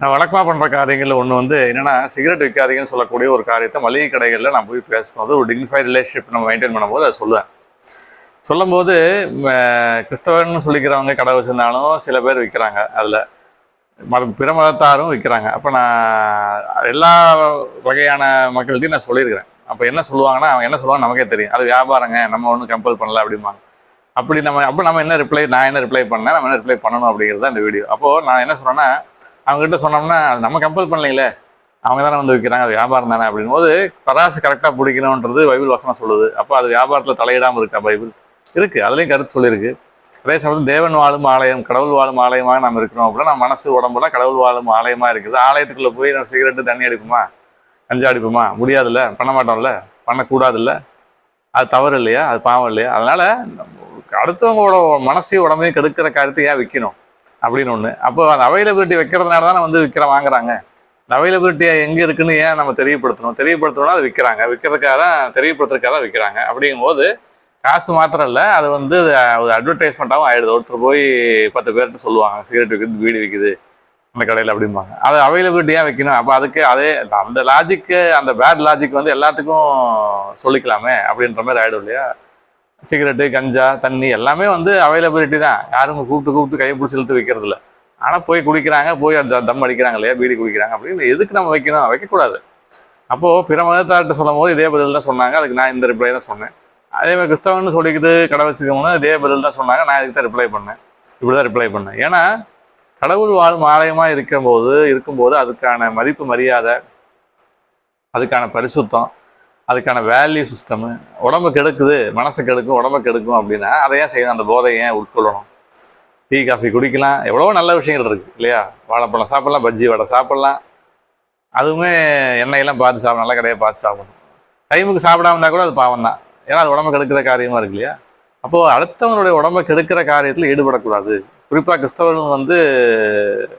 நான் வழக்கமாக பண்ணுற காரியங்களில் ஒன்று வந்து என்னென்னா சிகரெட் விற்காதீங்கன்னு சொல்லக்கூடிய ஒரு காரியத்தை மளிகை கடைகளில் நான் போய் பேசும்போது ஒரு டிக்னிஃபைட் ரிலேஷன்ஷிப் நம்ம மெயின்டைன் பண்ணும்போது அதை சொல்லுவேன். சொல்லும்போது கிறிஸ்தவன் கிறிஸ்தவன்னு சொல்லிக்கிறவங்க கடை வச்சுருந்தாலும் சில பேர் விற்கிறாங்க அதில். மத பிற மதத்தாரும் விற்கிறாங்க அப்போ நான் எல்லா வகையான மக்கள்கிட்டையும் நான் சொல்லியிருக்கிறேன். அப்போ என்ன சொல்லுவாங்கன்னா அவங்க என்ன சொல்லுவாங்க நமக்கே தெரியும். அது வியாபாரங்க நம்ம ஒன்றும் கம்பல் பண்ணல அப்படிம்பாங்க. அப்படி நம்ம அப்போ நம்ம என்ன ரிப்ளை நான் என்ன ரிப்ளை பண்ணேன் நம்ம என்ன ரிப்ளை பண்ணணும் அப்படிங்கிறது தான் இந்த வீடியோ அப்போது நான் என்ன சொல்கிறேன்னா அவங்ககிட்ட சொன்னோம்னா அது நம்ம கம்பல் பண்ணலைங்களே. அவங்க தானே வந்து விற்கிறாங்க அது வியாபாரம் தானே. அப்படின் போது தராசு கரெக்டாக பிடிக்கணுன்றது பைபிள் வசனம் சொல்லுது. அப்போ அது வியாபாரத்தில் தலையிடாமல் இருக்கா பைபிள்? இருக்குது அதுலேயும் கருத்து சொல்லியிருக்கு. அதே சமயத்தில் தேவன் வாழும் ஆலயம் கடவுள் வாழும் ஆலயமாக நம்ம இருக்கிறோம். அப்படின்னா நம்ம மனசு உடம்புல கடவுள் வாழும் ஆலயமாக இருக்குது. ஆலயத்துக்குள்ளே போய் நம்ம சிகரெட்டு தண்ணி அடிப்போமா? கஞ்சா அடிப்போமா? முடியாதுல்ல? பண்ண மாட்டோம்ல? பண்ணக்கூடாதுல்ல? அது தவறு இல்லையா? அது பாவம் இல்லையா? அதனால் அடுத்தவங்களோட மனசையும் உடம்பையும் கெடுக்கிற காரியத்தை ஏன் விற்கணும் அப்படின்னு ஒன்று அப்போ அந்த அவைலபிலிட்டி வைக்கிறதுனால தானே வந்து விற்கிற வாங்குறாங்க. இந்த அவைலபிலிட்டி எங்கே இருக்குன்னு ஏன் நம்ம தெரியப்படுத்தணும்? தெரியப்படுத்தணும்னா அது விற்கிறாங்க விற்கிறதுக்காக தான் தெரியப்படுத்துறதுக்காக தான் விற்கிறாங்க அப்படிங்கும்போது காசு மாத்திரம் இல்லை அது வந்து ஒரு அட்வர்டைஸ்மெண்ட்டாகவும் ஆகிடுது ஒருத்தர் போய் பத்து பேர்கிட்ட சொல்லுவாங்க சிகரெட் விற்குது வீடு விற்குது அந்த கடையில் அப்படிம்பாங்க. அது அவைலபிலிட்டியாக வைக்கணும்? அப்போ அதுக்கு அதே அந்த லாஜிக்கு அந்த பேட் லாஜிக் வந்து எல்லாத்துக்கும் சொல்லிக்கலாமே அப்படின்ற மாதிரி ஆகிடும் இல்லையா? சிகரெட்டு கஞ்சா தண்ணி எல்லாமே வந்து அவைலபிலிட்டி தான். யாரும் கூப்பிட்டு கூப்பிட்டு கையை பிடிச்சி இழுத்து வைக்கிறது இல்லை ஆனால் போய் குடிக்கிறாங்க போய் அந்த தம் அடிக்கிறாங்க இல்லையா பீடி குடிக்கிறாங்க அப்படின்னு எதுக்கு நம்ம வைக்கணும்? வைக்கக்கூடாது. அப்போது பிற மதத்தார்கிட்ட சொல்லும் போது இதே பதில் தான் சொன்னாங்க. அதுக்கு நான் இந்த ரிப்ளை தான் சொன்னேன். அதே மாதிரி கிறிஸ்தவன் சொல்லிக்கிட்டு கடை வச்சுக்கோங்க இதே பதில் தான் சொன்னாங்க. நான் இதுக்கு தான் ரிப்ளை பண்ணேன். இப்படி தான் ரிப்ளை பண்ணேன். ஏன்னா கடவுள் வாழும் ஆலயமாக இருக்கும்போது இருக்கும்போது அதுக்கான மதிப்பு மரியாதை அதுக்கான பரிசுத்தம் அதுக்கான வேல்யூ சிஸ்டமு உடம்பு கெடுக்குது மனசு கெடுக்கும் உடம்பு கெடுக்கும் அப்படின்னா அதை ஏன் செய்யணும். அந்த போதை ஏன் உட்கொள்ளணும்? டீ காஃபி குடிக்கலாம். எவ்வளவோ நல்ல விஷயங்கள் இருக்குது இல்லையா? வாழைப்பழம் சாப்பிட்லாம் பஜ்ஜி வடை சாப்பிட்லாம். அதுவுமே எண்ணெயெல்லாம் பார்த்து சாப்பிடணும் நல்ல கடையை பார்த்து சாப்பிடணும். டைமுக்கு சாப்பிடாம இருந்தால் கூட அது பாவம் தான். ஏன்னா அது உடம்பு கெடுக்கிற காரியமாக இருக்கு இல்லையா? அப்போது அடுத்தவனுடைய உடம்பை கெடுக்கிற காரியத்தில் ஈடுபடக்கூடாது. குறிப்பாக கிறிஸ்தவர்கள் வந்து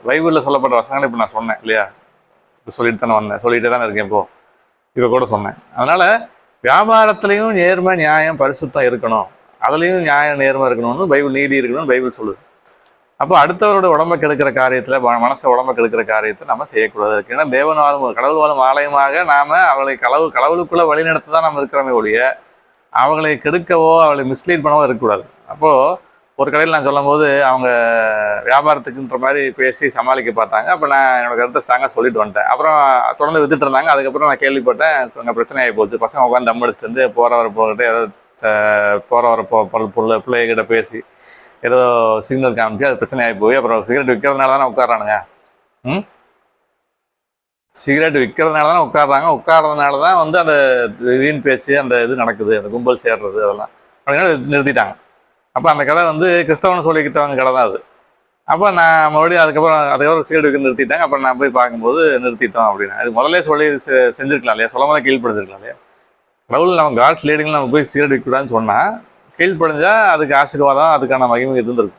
பைபிளில் சொல்லப்பட்ட வசனங்களை இப்போ நான் சொன்னேன் இல்லையா? இப்போ சொல்லிட்டு தானே வந்தேன். சொல்லிகிட்டே தானே இருக்கேன் இப்போது இப்போ கூட சொன்னேன். அதனால் வியாபாரத்துலேயும் நேர்மை நியாயம் பரிசுத்தம் இருக்கணும். அதுலேயும் நியாயம் நேர்மை இருக்கணும்னு பைபிள் நீதி இருக்கணும்னு பைபிள் சொல்லுது. அப்போ அடுத்தவரோட உடம்பை கெடுக்கிற காரியத்தில் மனசை உடம்பை கெடுக்கிற காரியத்தை நம்ம செய்யக்கூடாது. இருக்கு. ஏன்னா தேவன் வாழும் கடவுள் வாழும் ஆலயமாக நாம் அவளை கடவுள் கடவுளுக்குள்ள வழிநடத்த தான் நம்ம இருக்கிறோமே ஒழிய அவங்களை கெடுக்கவோ அவளை மிஸ்லீட் பண்ணவோ இருக்கக்கூடாது. அப்போது ஒரு கடையில் நான் சொல்லும்போது அவங்க வியாபாரத்துக்குன்ற மாதிரி பேசி சமாளிக்க பார்த்தாங்க. அப்போ நான் என்னோட கருத்தை ஸ்ட்ராங்காக சொல்லிட்டு வந்துட்டேன். அப்புறம் தொடர்ந்து வித்துட்டு இருந்தாங்க. அதுக்கப்புறம் நான் கேள்விப்பட்டேன் அங்கே பிரச்சனை ஆகி போச்சு. பசங்க உட்காந்து தம் அடிச்சுட்டு வந்து போகிற வர போகிட்ட ஏதோ போகிற வர போ பிள்ளை பிள்ளைகிட்ட பேசி ஏதோ சிக்னல் காமிச்சு அது பிரச்சனை ஆகி போய் அப்புறம் சிகரெட் விற்கிறதுனால தானே உட்காரானுங்க ம்? சிகரெட் விற்கிறதுனால தான் உட்காடுறாங்க உட்கார்றதுனால தான் வந்து அந்த வீண் பேசி அந்த இது நடக்குது அந்த கும்பல் சேர்றது அதெல்லாம். அப்படின்னா நிறுத்திட்டாங்க. அப்போ அந்த கடை வந்து கிறிஸ்தவனை சொல்லிக்கிட்டவங்க கடை தான் அது. அப்போ நான் மறுபடியும் அதுக்கப்புறம் அதுக்கப்புறம் சீடு விற்க நிறுத்திட்டாங்க அப்புறம் நான் போய் பார்க்கும்போது நிறுத்திட்டோம் அப்படின்னு. அது முதல்ல சொல்லி செஞ்சிருக்கலாம் இல்லையா? சொல்ல முதல்ல கீழ்ப்படுத்திருக்கலாம் இல்லையா? கடவுள் நம்ம காட்ஸ் லீடிங்கில் நம்ம போய் சிகரெட் வைக்கக்கூடாதுன்னு சொன்னால் கீழ்ப்படைஞ்சால் அதுக்கு ஆசீர்வாதம் அதுக்கான மகிமை இருந்திருக்கும்.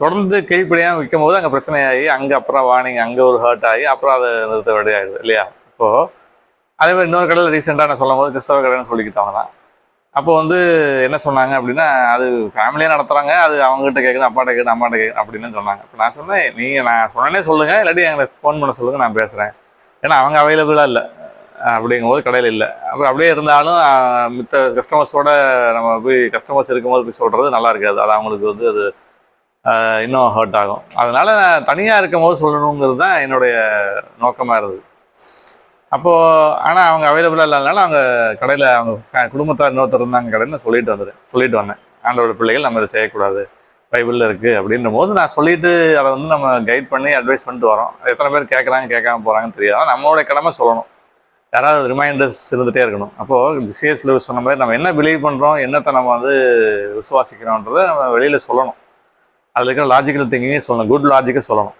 தொடர்ந்து கீழ்ப்படியாக விற்கும் போது அங்கே பிரச்சனையாகி அங்கே அப்புறம் வார்னிங் அங்கே ஒரு ஹர்ட் ஆகி அப்புறம் அதை நிறுத்த வேண்டியதாகிடுது இல்லையா? இப்போது அதே மாதிரி இன்னொரு கடையில் ரீசெண்டாக நான் சொல்லும் போது கிறிஸ்தவ கடைன்னு சொல்லிக்கிட்டவங்க தான். அப்போ வந்து என்ன சொன்னாங்க அப்படின்னா அது ஃபேமிலியாக நடத்துகிறாங்க அது அவங்ககிட்ட கேட்குது அப்பாட்ட கேட்குது அம்மாட்ட கேட்குது அப்படின்னு சொன்னாங்க. இப்போ நான் சொன்னேன் நீங்கள் நான் சொன்னேனே சொல்லுங்கள் இல்லாட்டி எங்களுக்கு ஃபோன் பண்ண சொல்லுங்கள் நான் பேசுகிறேன் ஏன்னா அவங்க அவைலபிளாக இல்லை. அப்படிங்கும்போது கடையில் இல்லை. அப்போ அப்படியே இருந்தாலும் மித்த கஸ்டமர்ஸோட நம்ம போய் கஸ்டமர்ஸ் இருக்கும்போது போய் சொல்கிறது நல்லா இருக்காது. அது அவங்களுக்கு வந்து அது இன்னும் ஹர்ட் ஆகும். அதனால நான் தனியாக இருக்கும்போது சொல்லணுங்கிறது தான் என்னுடைய நோக்கமாக இருந்தது. அப்போது ஆனால் அவங்க அவைலபிளாக இல்லாதனால அவங்க கடையில் அவங்க குடும்பத்தார் இன்னொருத்தர் இருந்தாங்க கடையில் சொல்லிட்டு வந்துடுறேன் சொல்லிட்டு வந்தேன். ஆண்டோட பிள்ளைகள் நம்ம இதை செய்யக்கூடாது பைபிளில் இருக்குது அப்படின்ற போது நான் சொல்லிட்டு அதை வந்து நம்ம கைட் பண்ணி அட்வைஸ் பண்ணிட்டு வரோம். எத்தனை பேர் கேட்குறாங்க கேட்காம போகிறாங்கன்னு தெரியாது. நம்மளோட கடமை சொல்லணும். யாராவது ரிமைண்டர்ஸ் இருந்துகிட்டே இருக்கணும். அப்போது சிஎஸ் லெவல் சொன்ன மாதிரி நம்ம என்ன பிலீவ் பண்ணுறோம் என்னத்தை நம்ம வந்து விசுவாசிக்கிறோன்றதை நம்ம வெளியில் சொல்லணும். அதில் இருக்கிற லாஜிக்கல் திங்கிங்கே சொல்லணும். குட் லாஜிக்கை சொல்லணும்.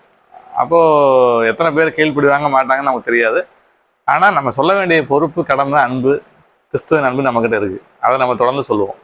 அப்போது எத்தனை பேர் கீழ்ப்படிவாங்க மாட்டாங்கன்னு நமக்கு தெரியாது. ஆனால் நம்ம சொல்ல வேண்டிய பொறுப்பு கடமை அன்பு கிறிஸ்துவின் அன்பு நம்மக்கிட்ட இருக்குது அதை நம்ம தொடர்ந்து சொல்லுவோம்.